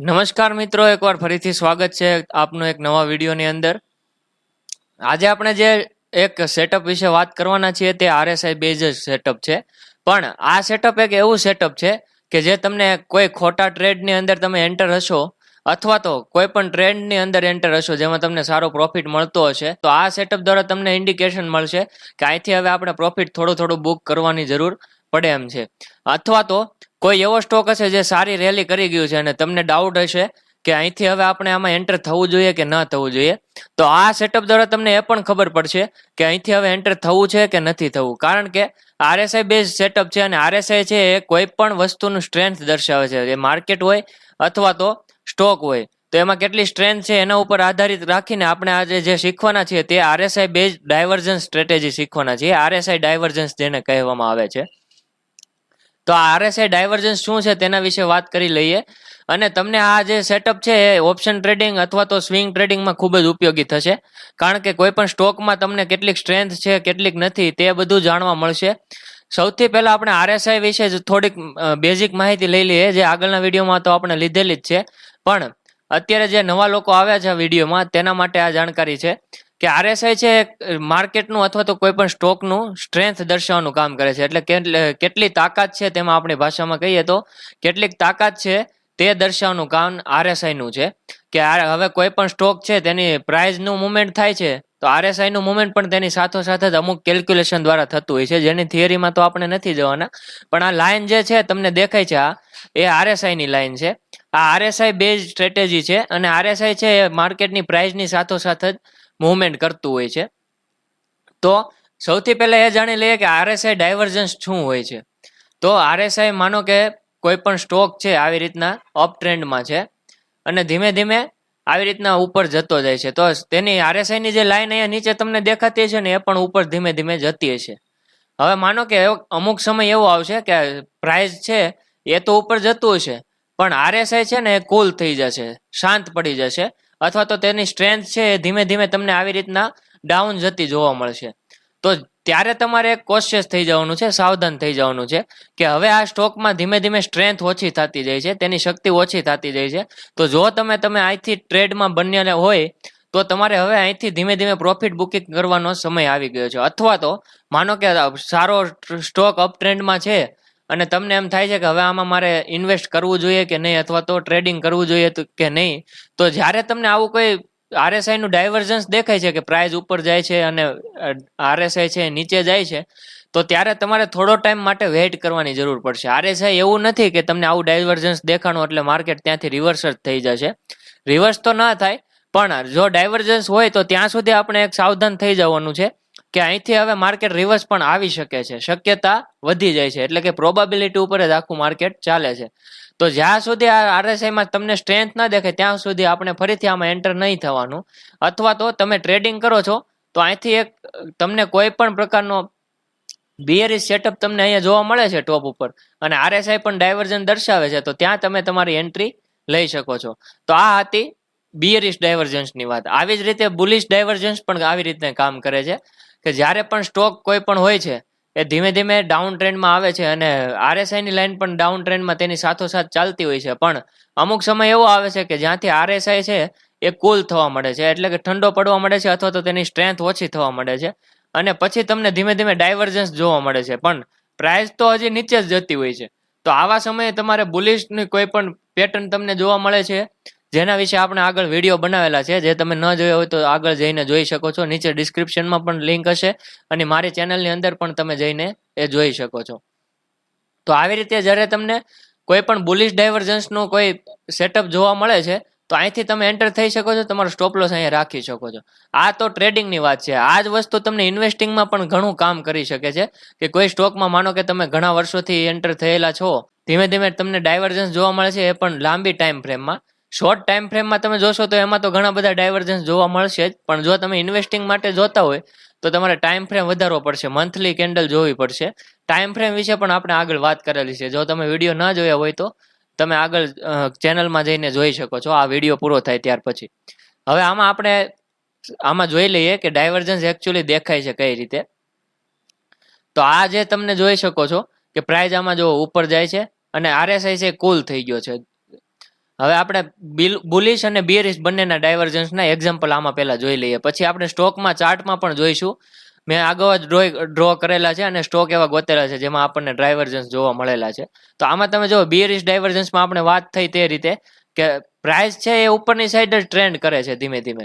નમસ્કાર મિત્રો, એકવાર ફરીથી સ્વાગત છે આપનો એક નવા વિડીયોની અંદર. આજે આપણે જે એક સેટઅપ વિશે વાત કરવાના છીએ તે આરએસઆઈ બેઝ સેટઅપ છે. પણ આ સેટઅપ એક એવું સેટઅપ છે કે જે તમને કોઈ ખોટા ટ્રેડની અંદર તમે એન્ટર હશો અથવા તો કોઈ પણ ટ્રેન્ડની અંદર એન્ટર હશો જેમાં તમને સારો પ્રોફિટ મળતો હશે, તો આ સેટઅપ દ્વારા તમને ઇન્ડિકેશન મળશે કે અહીંથી હવે આપણે પ્રોફિટ થોડું થોડું બુક કરવાની જરૂર પડે એમ છે. અથવા તો કોઈ એવો સ્ટોક હશે જે સારી રેલી કરી ગયું છે અને તમને ડાઉટ હશે કે અહીંથી હવે આપણે આમાં એન્ટર થવું જોઈએ કે ન થવું જોઈએ. તો આ સેટઅપ દ્વારા તમને એ પણ ખબર પડશે કે અહીંથી હવે એન્ટર થવું છે કે નથી થવું. કારણ કે આરએસઆઈ બેઝ સેટઅપ છે અને આરએસઆઈ છે એ કોઈ પણ વસ્તુનું સ્ટ્રેન્થ દર્શાવે છે. એ માર્કેટ હોય અથવા તો સ્ટોક હોય. તો એમાં કેટલી સ્ટ્રેન્થ છે એના ઉપર આધારિત રાખીને આપણે આજે જે શીખવાના છીએ તે આરએસઆઈ બેઝ ડાયવર્જન્સ સ્ટ્રેટેજી શીખવાના છીએ. આરએસઆઈ ડાયવર્જન્સ જેને કહેવામાં આવે છે. તો આ આરએસઆઈ ડાયવર્જન્સ શું છે તેના વિશે વાત કરી લઈએ. અને તમને આ જે સેટઅપ છે એ ઓપ્શન ટ્રેડિંગ અથવા તો સ્વિંગ ટ્રેડિંગમાં ખૂબ જ ઉપયોગી થશે. કારણ કે કોઈ પણ સ્ટોકમાં તમને કેટલીક સ્ટ્રેન્થ છે, કેટલીક નથી, તે બધું જાણવા મળશે. સૌથી પહેલા આપણે આરએસઆઈ વિશે જ થોડીક બેઝિક માહિતી લઈ લઈએ, જે આગળના વિડીયોમાં તો આપણે લીધેલી જ છે. પણ અત્યારે જે નવા લોકો આવ્યા છે વિડીયોમાં, તેના માટે આ જાણકારી છે. કે આરએસઆઈ છે, માર્કેટનું અથવા તો કોઈ પણ સ્ટોકનું સ્ટ્રેન્થ દર્શાવવાનું કામ કરે છે. એટલે કેટલી તાકાત છે તેમાં આપણી ભાષામાં કહીએ તો, કેટલીક તાકાત છે તે દર્શાવવાનું કામ આરએસઆઈનું છે. કે હવે કોઈ પણ સ્ટોક છે તેની પ્રાઇઝનું મુવમેન્ટ થાય છે, તો આરએસઆઈનું મુવમેન્ટ પણ તેની સાથોસાથ જ અમુક કેલ્ક્યુલેશન દ્વારા થતું હોય છે, જેની થિયરીમાં તો આપણે નથી જવાના. પણ આ લાઈન જે છે તમને દેખાય છે, આ, એ આરએસઆઈની લાઈન છે. આ આરએસઆઈ બેઝ સ્ટ્રેટેજી છે અને આરએસઆઈ છે એ માર્કેટની પ્રાઇઝની સાથોસાથ જ મુવમેન્ટ કરતું હોય છે. તો સૌથી પહેલા એ જાણી લઈએ કે આરએસઆઈ ડાયવર્જન્સ શું હોય છે. તો આરએસઆઈ માનો કે કોઈ પણ સ્ટોક છે આવી રીતના અપ ટ્રેન્ડમાં છે અને ધીમે ધીમે આવી રીતના ઉપર જતો જાય છે. તો તેની આરએસઆઈની જે લાઈન અહીંયા નીચે તમને દેખાતી છે ને એ પણ ઉપર ધીમે ધીમે જતી હશે. હવે માનો કે અમુક સમય એવો આવશે કે પ્રાઇસ છે એ તો ઉપર જતું હશે, પણ આરએસઆઈ છે ને એ કુલ થઈ જશે, શાંત પડી જશે. અથવા તો તેની સ્ટ્રેન્થ છે એ ધીમે ધીમે તમને આવી રીતના ડાઉન જતી જોવા મળશે. તો ત્યારે તમારે કોશિયસ થઈ જવાનું છે, સાવધાન થઈ જવાનું છે કે હવે આ સ્ટોકમાં ધીમે ધીમે સ્ટ્રેન્થ ઓછી થતી જાય છે, તેની શક્તિ ઓછી થતી જાય છે. તો જો તમે તમે અહીંથી ટ્રેડમાં બન્યા હોય, તો તમારે હવે અહીંથી ધીમે ધીમે પ્રોફિટ બુકિંગ કરવાનો સમય આવી ગયો છે. અથવા તો માનો કે સારો સ્ટોક અપ ટ્રેન્ડમાં છે અને તમને એમ થાય છે કે હવે આમાં મારે ઇન્વેસ્ટ કરવું જોઈએ કે નહીં, અથવા તો ટ્રેડિંગ કરવું જોઈએ કે નહીં? તો જ્યારે તમને આવું કોઈ આરએસઆઈ નું ડાયવર્જન્સ દેખાય છે કે પ્રાઇસ ઉપર જાય છે અને આરએસઆઈ છે નીચે જાય છે, તો ત્યારે તમારે થોડો ટાઈમ માટે વેઇટ કરવાની જરૂર પડશે. આરએસઆઈ એવું નથી કે તમને આવું ડાયવર્જન્સ દેખાણું એટલે માર્કેટ ત્યાંથી રિવર્સ જ થઈ જશે. રિવર્સ તો ના થાય, પણ જો ડાયવર્જન્સ હોય તો ત્યાં સુધી આપણે એક સાવધાન થઈ જવાનું છે. કે અહીંથી હવે માર્કેટ રિવર્સ પણ આવી શકે છે. શક્યતા વધી જાય છે. એટલે કે પ્રોબાબિલિટી ઉપર જ આખું માર્કેટ ચાલે છે. તો જ્યાં સુધી આ આરએસઆઈમાં તમને સ્ટ્રેન્થ ના દેખાય, ત્યાં સુધી આપણે ફરીથી આમાં એન્ટર નહીં થવાનું. અથવા તો તમે ટ્રેડિંગ કરો છો, તો અહીંથી એક, તમને કોઈ પણ પ્રકારનો બિયરી સેટઅપ તમને અહીંયા જોવા મળે છે ટોપ ઉપર. અને આરએસઆઈ પણ ડાયવર્જન દર્શાવે છે, તો ત્યાં તમે તમારી એન્ટ્રી લઈ શકો છો. તો આ હતી બિયરિશ ડાયવર્જન્સની વાત. આવી જ રીતે બુલિશ ડાયવર્જન્સ પણ આવી રીતે કામ કરે છે. કે જ્યારે પણ સ્ટોક કોઈ પણ હોય છે, એ ધીમે ધીમે ડાઉન ટ્રેન્ડમાં આવે છે અને આરએસઆઈની લાઈન પણ ડાઉન ટ્રેન્ડમાં તેની સાથોસાથ ચાલતી હોય છે. પણ અમુક સમય એવો આવે છે કે જ્યાંથી આરએસઆઈ છે, એ કુલ થવા મળે છે. એટલે કે ઠંડો પડવા મળે છે અથવા તો તેની સ્ટ્રેન્થ ઓછી થવા મળે છે. અને પછી તમને ધીમે ધીમે ડાયવર્જન્સ જોવા મળે છે. પણ પ્રાઇસ તો હજી નીચે જ જતી હોય છે. તો આવા સમયે તમારે બુલિશની કોઈ પણ પેટર્ન તમને જોવા મળે છે. જેના વિશે આપણે આગળ વીડિયો બનાવેલા છે. જે તમે ન જોયો હોય તો આગળ જઈને જોઈ શકો છો. નીચે ડિસ્ક્રિપ્શનમાં પણ લિંક હશે અને મારી ચેનલની અંદર પણ તમે જઈને એ જોઈ શકો છો. તો આવી રીતે જ્યારે તમને કોઈ પણ બુલિશ ડાયવર્જન્સનું કોઈ સેટઅપ જોવા મળે છે, તો અહીંથી તમે એન્ટર થઈ શકો છો. તમારો સ્ટોપ લોસ અહીંયા રાખી શકો છો. આ તો ટ્રેડિંગની વાત છે. આ જ વસ્તુ તમને ઇન્વેસ્ટિંગમાં પણ ઘણું કામ કરી શકે છે. કે કોઈ સ્ટોકમાં માનો કે તમે ઘણા વર્ષોથી એન્ટર થયેલા છો ધીમે ધીમે તમને ડાયવર્જન્સ જોવા મળે છે એ પણ લાંબી ટાઈમ ફ્રેમમાં શોર્ટ ટાઈમ ફ્રેમમાં તમે જોશો તો એમાં તો ઘણા બધા ડાયવર્જન્સ જોવા મળશે જ. પણ જો તમે ઇન્વેસ્ટિંગ માટે જોતા હોય, તો તમારે ટાઈમ ફ્રેમ વધારવો પડશે. મંથલી કેન્ડલ જોવી પડશે. ટાઈમ ફ્રેમ વિશે પણ આપણે આગળ વાત કરેલી છે. જો તમે વીડિયો ન જોયા હોય તો તમે આગળ ચેનલમાં જઈને જોઈ શકો છો. આ વીડિયો પૂરો થાય ત્યાર પછી. હવે આમાં આપણે આમાં જોઈ લઈએ કે ડાયવર્જન્સ એકચ્યુઅલી દેખાય છે કઈ રીતે. તો આ જે તમને જોઈ શકો છો કે પ્રાઇઝ આમાં જો ઉપર જાય છે અને આરએસઆઈ છે કુલ થઈ ગયો છે. હવે આપણે બુલિશ અને બિયરિશ બંનેના ડાયવર્જન્સના એક્ઝામ્પલ આમાં પહેલા જોઈ લઈએ. પછી આપણે સ્ટોકમાં, ચાર્ટમાં પણ જોઈશું. મેં આગળ જ ડ્રો ડ્રો કરેલા છે અને સ્ટોક એવા ગોતેલા છે જેમાં આપણને ડાયવર્જન્સ જોવા મળેલા છે. તો આમાં તમે જો બિયરિશ ડાયવર્જન્સમાં આપણે વાત થઈ તે રીતે કે પ્રાઇસ છે એ ઉપરની સાઈડ જ ટ્રેન્ડ કરે છે ધીમે ધીમે.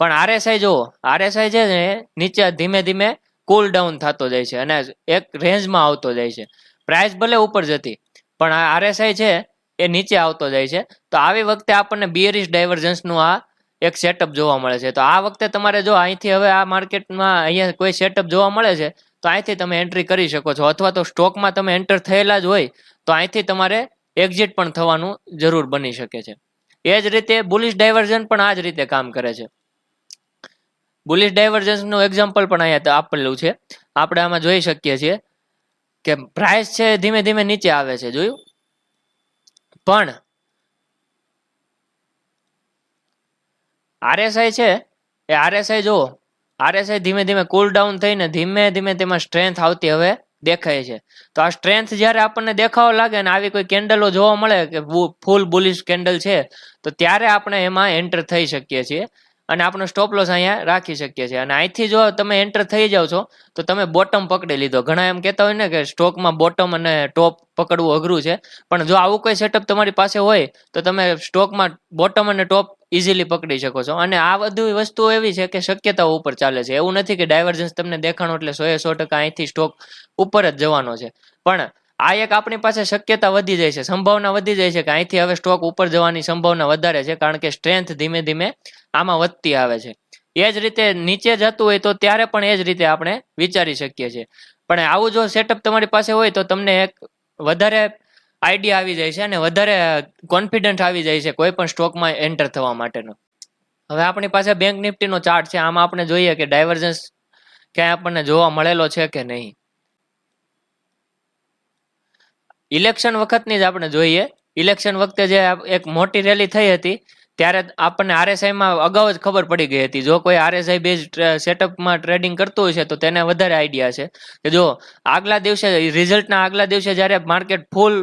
પણ આરએસઆઈ જુઓ આરએસઆઈ છે ને નીચે ધીમે ધીમે કુલ ડાઉન થતો જાય છે અને એક રેન્જમાં આવતો જાય છે. પ્રાઇસ ભલે ઉપર જતી, પણ આ આરએસઆઈ છે એ નીચે આવતો જાય છે. તો આવી વખતે આપણને બિયરિશ ડાયવર્જન્સનું આ એક સેટઅપ જોવા મળે છે. તો આ વખતે તમારે જો અહીંથી હવે આ માર્કેટમાં અહીંયા કોઈ સેટઅપ જોવા મળે છે, તો અહીંથી તમે એન્ટ્રી કરી શકો છો. અથવા તો સ્ટોકમાં તમે એન્ટર થયેલા જ હોય, તો અહીંથી તમારે એક્ઝિટ પણ થવાનું જરૂર બની શકે છે. એ જ રીતે બુલિશ ડાયવર્ઝન પણ આ જ રીતે કામ કરે છે. બુલિશ ડાયવર્જન્સનું એક્ઝામ્પલ પણ અહીંયા આપેલું છે. આપણે આમાં જોઈ શકીએ છીએ કે પ્રાઇસ છે ધીમે ધીમે નીચે આવે છે. જોયું? પણ આરએસઆઈ છે? એ આરએસઆઈ જુઓ. આરએસઆઈ ધીમે ધીમે કુલ ડાઉન થઈને ધીમે ધીમે તેમાં સ્ટ્રેન્થ આવતી હવે દેખાય છે. તો આ સ્ટ્રેન્થ જ્યારે આપણને દેખાવા લાગે ને આવી કોઈ કેન્ડલો જોવા મળે કે ફૂલ બુલિશ કેન્ડલ છે, તો ત્યારે આપણે એમાં એન્ટર થઈ શકીએ છીએ. અને આપણો સ્ટોપ લોસ અહીંયા રાખી શકીએ છીએ. અને અહીંથી જો તમે એન્ટર થઈ જાઓ છો, તો તમે બોટમ પકડી લીધો. ઘણા એમ કહેતા હોય ને કે સ્ટોકમાં બોટમ અને ટોપ પકડવું અઘરું છે. પણ જો આવું કોઈ સેટઅપ તમારી પાસે હોય, તો તમે સ્ટોકમાં બોટમ અને ટોપ ઇઝીલી પકડી શકો છો. અને આ બધી વસ્તુઓ એવી છે કે શક્યતાઓ ઉપર ચાલે છે. એવું નથી કે ડાયવર્જન્સ તમને દેખાણો એટલે સો એ સો ટકા અહીંથી સ્ટોક ઉપર જ જવાનો છે. પણ આ એક આપણી પાસે શક્યતા વધી જાય છે, સંભાવના વધી જાય છે કે અહીંથી હવે સ્ટોક ઉપર જવાની સંભાવના વધારે છે, કારણ કે સ્ટ્રેન્થ ધીમે ધીમે આમાં વધતી આવે છે. એ જ રીતે નીચે જતું હોય તો ત્યારે પણ એ જ રીતે આપણે વિચારી શકીએ છીએ. પણ આવું જો સેટઅપ તમારી પાસે હોય તો તમને એક વધારે આઈડિયા આવી જાય છે અને વધારે કોન્ફિડન્ટ આવી જાય છે કોઈ પણ સ્ટોકમાં એન્ટર થવા માટેનો. હવે આપણી પાસે બેંક નિફ્ટીનો ચાર્ટ છે, આમાં આપણે જોઈએ કે ડાયવર્જન્સ ક્યાંય આપણને જોવા મળેલો છે કે નહીં. ઇલેક્શન વખતની જ આપણે જોઈએ. ઇલેક્શન વખતે જે એક મોટી રેલી થઈ હતી, ત્યારે આપણને આરએસઆઈમાં અગાઉ જ ખબર પડી ગઈ હતી. જો કોઈ આરએસઆઈ બેઝ સેટઅપમાં ટ્રેડિંગ કરતું હોય છે, તો તેને વધારે આઈડિયા છે. કે જો આગલા દિવસે રિઝલ્ટના આગલા દિવસે જ્યારે market full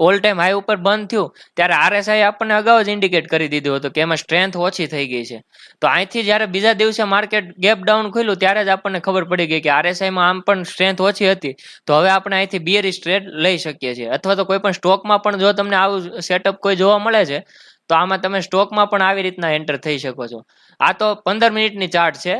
all time high ઉપર બંધ થયું, ત્યારે આરએસઆઈ આપણને અગાઉ જ ઇન્ડિકેટ કરી દીધું હતું કે એમાં સ્ટ્રેન્થ ઓછી થઈ ગઈ છે. તો અહીંથી જ્યારે બીજા દિવસે માર્કેટ ગેપ ડાઉન ખુલ્યું, ત્યારે જ આપણને ખબર પડી ગઈ કે આરએસઆઈમાં આમ પણ સ્ટ્રેન્થ ઓછી હતી. તો હવે આપણે અહીંથી બિયરી ટ્રેડ લઈ શકીએ છીએ. અથવા તો કોઈ પણ સ્ટોકમાં પણ જો તમને આવું સેટઅપ કોઈ જોવા મળે છે, તો આમાં તમે સ્ટોકમાં પણ આવી રીતના એન્ટર થઈ શકો છો. આ તો પંદર મિનિટની ચાર્ટ છે.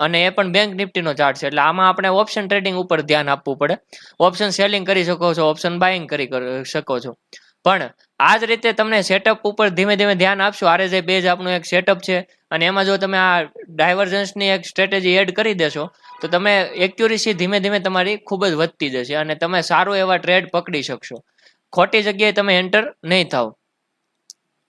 અને એ પણ બેંક નિફ્ટીનો ચાર્ટ છે. એટલે આમાં આપણે ઓપ્શન ટ્રેડિંગ ઉપર ધ્યાન આપવું પડે. ઓપ્શન સેલિંગ કરી શકો છો ઓપ્શન બાઇંગ કરી શકો છો. પણ આ જ રીતે તમને સેટઅપ ઉપર ધીમે ધીમે ધ્યાન આપશો. આરએસઆઈ બેઝ આપણું એક સેટઅપ છે. અને એમાં જો તમે આ ડાયવર્જન્સની એક સ્ટ્રેટેજી એડ કરી દેશો, તો તમે એક્યુરેસી ધીમે ધીમે તમારી ખૂબ જ વધતી જશે અને તમે સારું એવા ટ્રેડ પકડી શકશો. ખોટી જગ્યાએ તમે એન્ટર નહીં થાવ.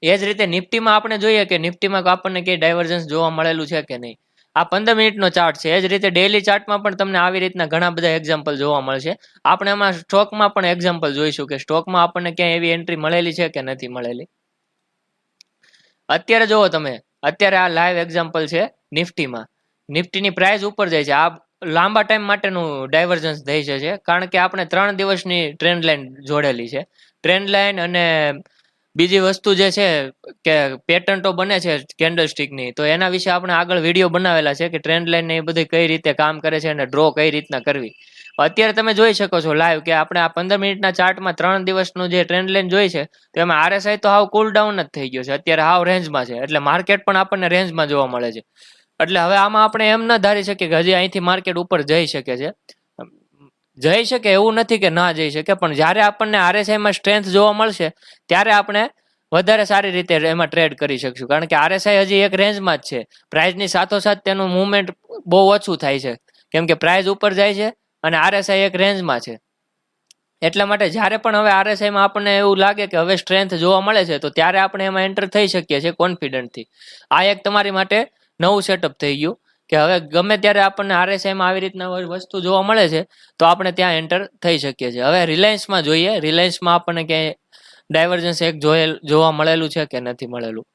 એ જ રીતે નિફ્ટીમાં આપણે જોઈએ કે નિફ્ટીમાં આપણને કઈ ડાયવર્જન્સ જોવા મળેલું છે કે નહીં? આ પંદર મિનિટનો ચાર્ટ છે. એ જ રીતે ડેલી ચાર્ટમાં પણ તમને આવી રીતના ઘણા બધા એક્ઝામ્પલ જોવા મળશે. આપણે એમાં સ્ટોકમાં પણ એક્ઝામ્પલ જોઈશું કે સ્ટોકમાં આપણને ક્યાંય એવી એન્ટ્રી મળેલી છે કે નથી મળેલી. અત્યારે જુઓ તમે. અત્યારે આ લાઈવ એક્ઝામ્પલ છે નિફ્ટીમાં. નિફ્ટીની પ્રાઇસ ઉપર જાય છે. આ લાંબા ટાઈમ માટેનું ડાયવર્જન્સ થઈ છે કારણ કે આપણે ત્રણ દિવસની ટ્રેન્ડ લાઈન જોડેલી છે. ટ્રેન્ડ લાઈન અને બીજી વસ્તુ જે છે કે પેટન્ટો બને છે કેન્ડલ સ્ટિકની તો એના વિશે આપણે આગળ વીડિયો બનાવેલા છે કે ટ્રેન્ડ લાઈન એ બધી કઈ રીતે કામ કરે છે અને ડ્રો કઈ રીતના કરવી. અત્યારે તમે જોઈ શકો છો લાઈવ કે આપણે આ પંદર મિનિટના ચાર્ટમાં ત્રણ દિવસનું જે ટ્રેન્ડ લાઈન જોઈ છે, તો એમાં આરએસઆઈ તો હાવ કુલ ડાઉન જ થઈ ગયો છે. અત્યારે હાવ રેન્જમાં છે, એટલે માર્કેટ પણ આપણને રેન્જમાં જોવા મળે છે. એટલે હવે આમાં આપણે એમ ન ધારી શકીએ કે હજી અહીંથી માર્કેટ ઉપર જઈ શકે છે. જઈ શકે એવું નથી કે ના જઈ શકે, પણ જ્યારે આપણને આરએસઆઈમાં સ્ટ્રેન્થ જોવા મળશે, ત્યારે આપણે વધારે સારી રીતે એમાં ટ્રેડ કરી શકશું. કારણ કે આરએસઆઈ હજી એક રેન્જમાં જ છે. પ્રાઇઝની સાથોસાથ તેનું મુવમેન્ટ બહુ ઓછું થાય છે. કેમ કે પ્રાઇઝ ઉપર જાય છે અને આરએસઆઈ એક રેન્જમાં છે. એટલા માટે જ્યારે પણ હવે આરએસઆઈમાં આપણને એવું લાગે કે હવે સ્ટ્રેન્થ જોવા મળે છે, તો ત્યારે આપણે એમાં એન્ટર થઈ શકીએ છીએ કોન્ફિડન્ટથી આ એક તમારી માટે નવું સેટઅપ થઈ ગયું. કે હવે ગમે ત્યારે આપણને આરએસઆઈમાં આવી રીતના વસ્તુ જોવા મળે છે, તો આપણે ત્યાં એન્ટર થઈ શકીએ છીએ. હવે રિલાયન્સમાં જોઈએ રિલાયન્સમાં આપણને ક્યાંય ડાયવર્જન્સ એક જોયેલ, જોવા મળેલું છે કે નથી મળેલું?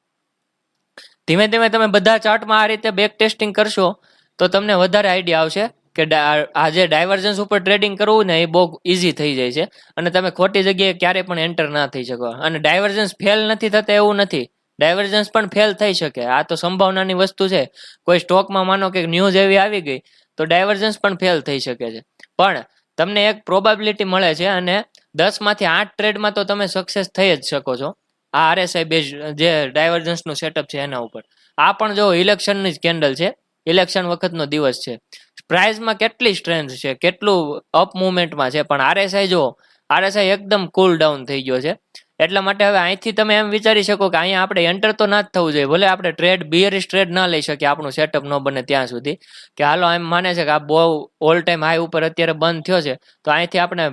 ધીમે ધીમે તમે બધા ચાર્ટમાં આ રીતે બેક ટેસ્ટિંગ કરશો, તો તમને વધારે આઈડિયા આવશે કે ડા- આ જે ડાયવર્જન્સ ઉપર ટ્રેડિંગ કરવું ને એ બહુ ઇઝી થઈ જાય છે. અને તમે ખોટી જગ્યાએ ક્યારેય પણ એન્ટર ના થઈ શકો. અને ડાયવર્જન્સ ફેલ નથી થતા એવું નથી. ડાયવર્જન્સ પણ ફેલ થઈ શકે. આ તો સંભાવનાની વસ્તુ છે. કોઈ સ્ટોકમાં માનો કે ન્યૂઝ એવી આવી ગઈ, તો ડાયવર્જન્સ પણ ફેલ થઈ શકે છે. પણ તમને એક પ્રોબેબિલિટી મળે છે અને દસમાંથી આઠ ટ્રેડમાં તો તમે સક્સેસ થઈ જ શકો છો. આ આરએસઆઈ બેઝ જે ડાયવર્જન્સનું સેટઅપ છે એના ઉપર. આ પણ જો ઇલેક્શનની જ કેન્ડલ છે ઇલેક્શન વખતનો દિવસ છે. પ્રાઇઝમાં કેટલી સ્ટ્રેન્થ છે, કેટલું અપ મુવમેન્ટમાં છે, પણ આરએસઆઈ જો આરએસઆઈ એકદમ કુલ ડાઉન થઈ ગયો છે. એટલા માટે હવે અહીંથી તમે એમ વિચારી શકો કે અહીંયા આપણે એન્ટર તો ના જ થવું જોઈએ. ભલે આપણે ટ્રેડ બિયરિશ ટ્રેડ ના લઈ શકીએ, આપણું સેટઅપ ન બને ત્યાં સુધી. કે હાલો એમ માને છે કે આ બહુ ઓલ ટાઈમ હાઈ ઉપર અત્યારે બંધ થયો છે, તો અહીંથી આપણે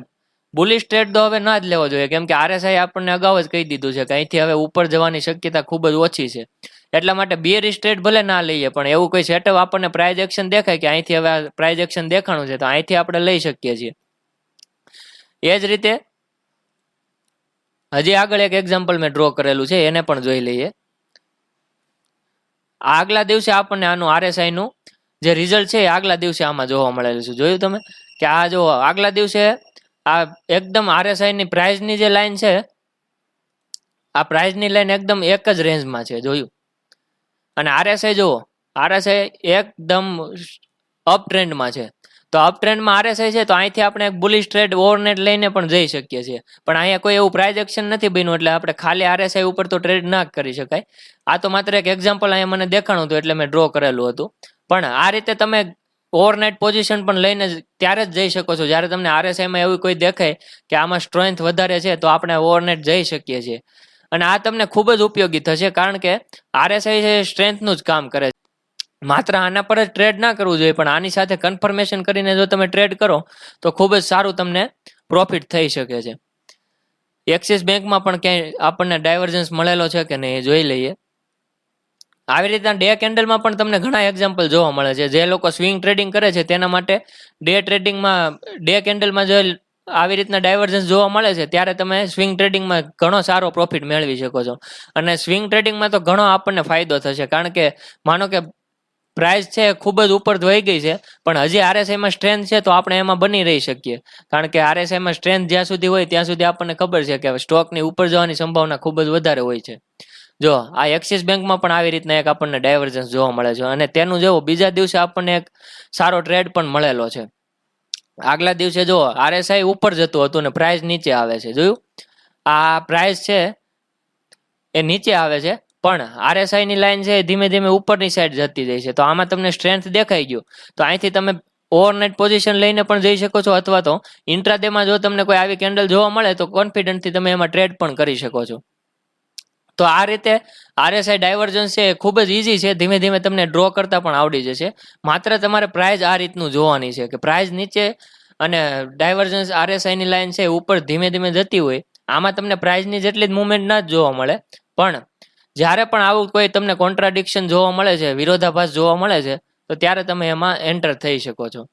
બુલિશ ટ્રેડ તો હવે ના જ લેવો જોઈએ. કેમ કે આરએસઆઈ આપણને અગાઉ જ કહી દીધું છે કે અહીંથી હવે ઉપર જવાની શક્યતા ખૂબ જ ઓછી છે. એટલા માટે બિયરિશ ટ્રેડ ભલે ના લઈએ, પણ એવું કોઈ સેટઅપ આપણને પ્રાઇઝ એક્શન દેખાય કે અહીંથી હવે પ્રાઇઝ એક્શન દેખાણું છે, તો અહીંથી આપણે લઈ શકીએ છીએ. એ જ રીતે હજી આગળ એક એક્ઝામ્પલ મેં ડ્રો કરેલું છે, એને પણ જોઈ લઈએ. આગલા દિવસે આપણને આનું આરએસઆઈ નું જે રિઝલ્ટ છે એ આગલા દિવસે આમાં જોવા મળેલું છે. જોયું તમે? કે આ જો આગલા દિવસે આ એકદમ આરએસઆઈ ની પ્રાઇઝની જે લાઈન છે, આ પ્રાઇઝની લાઈન એકદમ એક જ રેન્જમાં છે, જોયું? અને આરએસઆઈ જુઓ આરએસઆઈ એકદમ અપ ટ્રેન્ડમાં છે. તો અપ ટ્રેન્ડમાં આરએસઆઈ છે, તો અહીંથી આપણે એક બુલિશ ટ્રેડ ઓવરનેટ લઈને પણ જઈ શકીએ છીએ. પણ અહીંયા કોઈ એવું પ્રાઇઝ એક્શન નથી બન્યું, એટલે આપણે ખાલી આરએસઆઈ ઉપર તો ટ્રેડ ના કરી શકાય. આ તો માત્ર એક એક્ઝામ્પલ અહીંયા મને દેખાણું હતું, એટલે મેં ડ્રો કરેલું હતું. પણ આ રીતે તમે ઓવરનાઇટ પોઝિશન પણ લઈને ત્યારે જ જઈ શકો છો. જ્યારે તમને આરએસઆઈમાં એવું કોઈ દેખાય કે આમાં સ્ટ્રેન્થ વધારે છે, તો આપણે ઓવરનાઇટ જઈ શકીએ છીએ. અને આ તમને ખૂબ જ ઉપયોગી થશે, કારણ કે આરએસઆઈ છે સ્ટ્રેન્થનું જ કામ કરે છે. માત્ર આના પર જ ટ્રેડ ના કરવું જોઈએ, પણ આની સાથે કન્ફર્મેશન કરીને જો તમે ટ્રેડ કરો, તો ખૂબ જ સારું તમને પ્રોફિટ થઈ શકે છે. એક્સિસ બેંકમાં પણ ક્યાંય આપણને ડાયવર્જન્સ મળેલો છે કે નહીં એ જોઈ લઈએ. આવી રીતના ડે કેન્ડલમાં પણ તમને ઘણા એક્ઝામ્પલ જોવા મળે છે. જે લોકો સ્વિંગ ટ્રેડિંગ કરે છે, તેના માટે ડે ટ્રેડિંગમાં ડે કેન્ડલમાં જો આવી રીતના ડાયવર્જન્સ જોવા મળે છે, ત્યારે તમે સ્વિંગ ટ્રેડિંગમાં ઘણો સારો પ્રોફિટ મેળવી શકો છો. અને સ્વિંગ ટ્રેડિંગમાં તો ઘણો આપણને ફાયદો થશે, કારણ કે માનો કે પ્રાઇસ છે ખૂબ જ ઉપર ધોઈ ગઈ છે, પણ હજી આરએસઆઈમાં સ્ટ્રેન્થ છે તો આપણે એમાં બની રહી શકીએ. કારણ કે આરએસઆઈમાં સ્ટ્રેન્થ જ્યાં સુધી હોય ત્યાં સુધી આપણને ખબર છે કે સ્ટોકની ઉપર જવાની સંભાવના ખૂબ જ વધારે હોય છે. જો, આ એક્સિસ બેંકમાં પણ આવી રીતના એક આપણને ડાયવર્જન્સ જોવા મળે છે અને તેનું જેવો બીજા દિવસે આપણને એક સારો ટ્રેડ પણ મળેલો છે. આગલા દિવસે જો આરએસઆઈ ઉપર જતું હતું ને પ્રાઇસ નીચે આવે છે. જોયું? આ પ્રાઇસ છે એ નીચે આવે છે પણ આરએસઆઈ ની લાઈન છે ધીમે ધીમે ઉપરની સાઈડ જતી જાય છે. તો આમાં તમને સ્ટ્રેન્થ દેખાઈ ગયું. તો અહીંથી તમે ઓવરનાઇટ પોઝિશન લઈને પણ જઈ શકો છો અથવા તો ઇન્ટ્રાડેમાં જો તમને કોઈ આવી કેન્ડલ જોવા મળે તો કોન્ફિડન્ટથી તમે એમાં ટ્રેડ પણ કરી શકો છો. તો આ રીતે આરએસઆઈ ડાયવર્જન્સ છે એ ખૂબ જ ઇઝી છે. ધીમે ધીમે તમને ડ્રો કરતા પણ આવડી જશે. માત્ર તમારે પ્રાઇઝ આ રીતનું જોવાની છે કે પ્રાઇઝ નીચે અને ડાયવર્જન્સ આરએસઆઈની લાઇન છે ઉપર ધીમે ધીમે જતી હોય. આમાં તમને પ્રાઇઝની જેટલી જ મુવમેન્ટ ના જ જોવા મળે. પણ જ્યારે પણ આવું કોઈ તમને કોન્ટ્રાડિક્શન જોવા મળે છે, વિરોધાભાસ જોવા મળે છે, તો ત્યારે તમે એમાં એન્ટર થઈ શકો છો.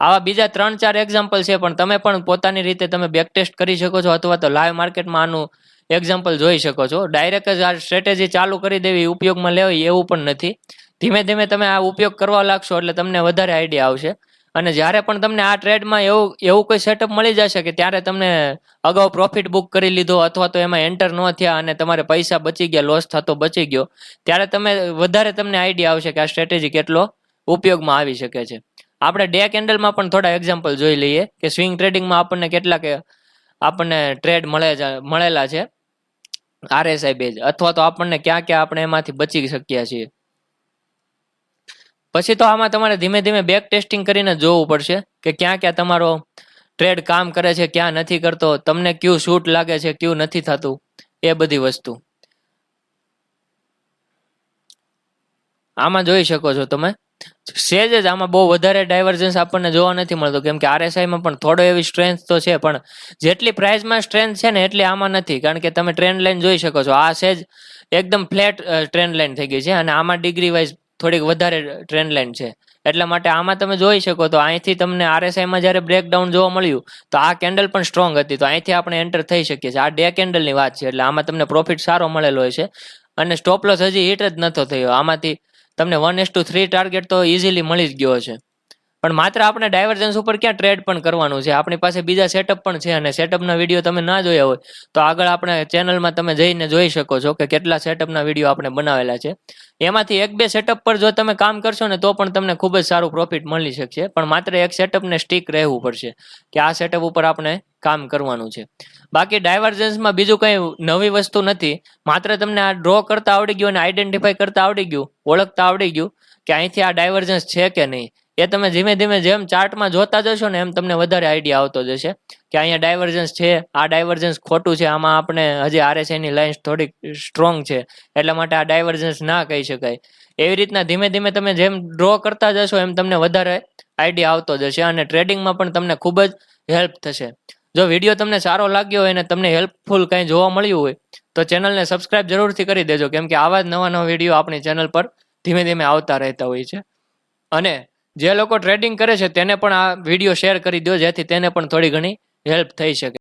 આવા બીજા ત્રણ ચાર એક્ઝામ્પલ છે, પણ તમે પણ પોતાની રીતે તમે બેક ટેસ્ટ કરી શકો છો અથવા તો લાઈવ માર્કેટમાં આનું એક્ઝામ્પલ જોઈ શકો છો. ડાયરેક્ટ જ આ સ્ટ્રેટેજી ચાલુ કરી દેવી, ઉપયોગમાં લેવી એવું પણ નથી. ધીમે ધીમે તમે આ ઉપયોગ કરવા લાગશો એટલે તમને વધારે આઈડિયા આવશે. અને જ્યારે પણ તમને આ ટ્રેડમાં એવું એવું કોઈ સેટઅપ મળી જશે કે ત્યારે તમને અગાઉ પ્રોફિટ બુક કરી લીધો અથવા તો એમાં એન્ટર ન થયા અને તમારે પૈસા બચી ગયા લોસ થતો બચી ગયો, ત્યારે તમે વધારે તમને આઈડિયા આવશે કે આ સ્ટ્રેટેજી કેટલો ઉપયોગમાં આવી શકે છે. આપણે ડે કેન્ડલમાં પણ થોડા એક્ઝામ્પલ જોઈ લઈએ કે સ્વિંગ ટ્રેડિંગમાં આપણને કેટલાક આપણને ટ્રેડ મળે મળેલા છે. આરએસઆઈ બેઝ અથવા તો આપણને ક્યાં ક્યાં આપણે એમાંથી બચી શકીએ છીએ. પછી તો આમાં તમારે ધીમે ધીમે બેક ટેસ્ટિંગ કરીને જોવું પડશે કે ક્યાં ક્યાં તમારો ટ્રેડ કામ કરે છે, ક્યાં નથી કરતો, તમને કયું શૂટ લાગે છે, કયું નથી થતું, એ બધી વસ્તુ. આમાં જોઈ શકો છો તમે. સેજ જ આમાં બહુ વધારે ડાયવર્જન્સ આપણને જોવા નથી મળતું, કેમ કે આરએસઆઈમાં પણ થોડો એવી સ્ટ્રેન્થ તો છે, પણ જેટલી પ્રાઇઝમાં સ્ટ્રેન્થ છે ને એટલી આમાં નથી, કારણ કે તમે ટ્રેન્ડ લાઈન જોઈ શકો છો. આ સેજ એકદમ ફ્લેટ ટ્રેન્ડ લાઈન થઈ ગઈ છે અને આમાં ડિગ્રી વાઇઝ થોડીક વધારે ટ્રેન્ડ લાઈન છે. એટલા માટે આમાં તમે જોઈ શકો તો અહીંથી તમને આરએસઆઈમાં જ્યારે બ્રેકડાઉન જોવા મળ્યું, તો આ કેન્ડલ પણ સ્ટ્રોંગ હતી. તો અહીંથી આપણે એન્ટર થઈ શકીએ છીએ. આ ડે કેન્ડલની વાત છે. એટલે આમાં તમને પ્રોફિટ સારો મળેલો હોય છે. અને સ્ટોપ લોસ હજી હિટ જ નતો થયો. આમાંથી તમને one as two three target તો ઇઝીલી મળી જ ગયો છે પણ માત્ર આપણે ડાયવર્જન્સ ઉપર ક્યાં ટ્રેડ પણ કરવાનું છે? આપણી પાસે બીજા સેટઅપ પણ છે અને સેટઅપના વીડિયો તમે ના જોયા હોય, તો આગળ આપણે ચેનલમાં તમે જઈને જોઈ શકો છો કે કેટલા સેટઅપના વીડિયો આપણે બનાવેલા છે. એમાંથી એક બે સેટઅપ પર જો તમે કામ કરશો ને તો પણ તમને ખૂબ જ સારું પ્રોફિટ મળી શકશે, પણ માત્ર એક સેટઅપને સ્ટીક રહેવું પડશે કે આ સેટઅપ ઉપર આપણે કામ કરવાનું છે. બાકી ડાયવર્જન્સમાં બીજું કંઈ નવી વસ્તુ નથી, માત્ર તમને આ ડ્રો કરતા આવડી ગયું અને આઈડેન્ટિફાઈ કરતા આવડી ગયું, ઓળખતા આવડી ગયું કે અહીંથી આ ડાયવર્જન્સ છે કે નહીં. એ તમે ધીમે ધીમે જેમ ચાર્ટમાં જોતા જશો ને એમ તમને વધારે આઈડિયા આવતો જશે. કે અહીંયા ડાયવર્જન્સ છે, આ ડાયવર્જન્સ ખોટું છે, આમાં આપણે હજી આરએસઆઈની લાઇન્સ થોડીક સ્ટ્રોંગ છે, એટલા માટે આ ડાયવર્જન્સ ના કહી શકાય. એવી રીતના ધીમે ધીમે તમે જેમ ડ્રો કરતા જશો એમ તમને વધારે આઈડિયા આવતો જશે અને ટ્રેડિંગમાં પણ તમને ખૂબ જ હેલ્પ થશે. જો વીડિયો તમને સારો લાગ્યો હોય અને તમને હેલ્પફુલ કંઈ જોવા મળ્યું હોય, તો ચેનલને સબસ્ક્રાઇબ જરૂરથી કરી દેજો, કેમ કે આવા જ નવા નવા વીડિયો આપણી ચેનલ પર ધીમે ધીમે આવતા રહેતા હોય છે. અને જે લોકો ટ્રેડિંગ કરે છે, તેને પણ આ વીડિયો શેર કરી દો જેથી તેને પણ થોડી ઘણી હેલ્પ થઈ શકે.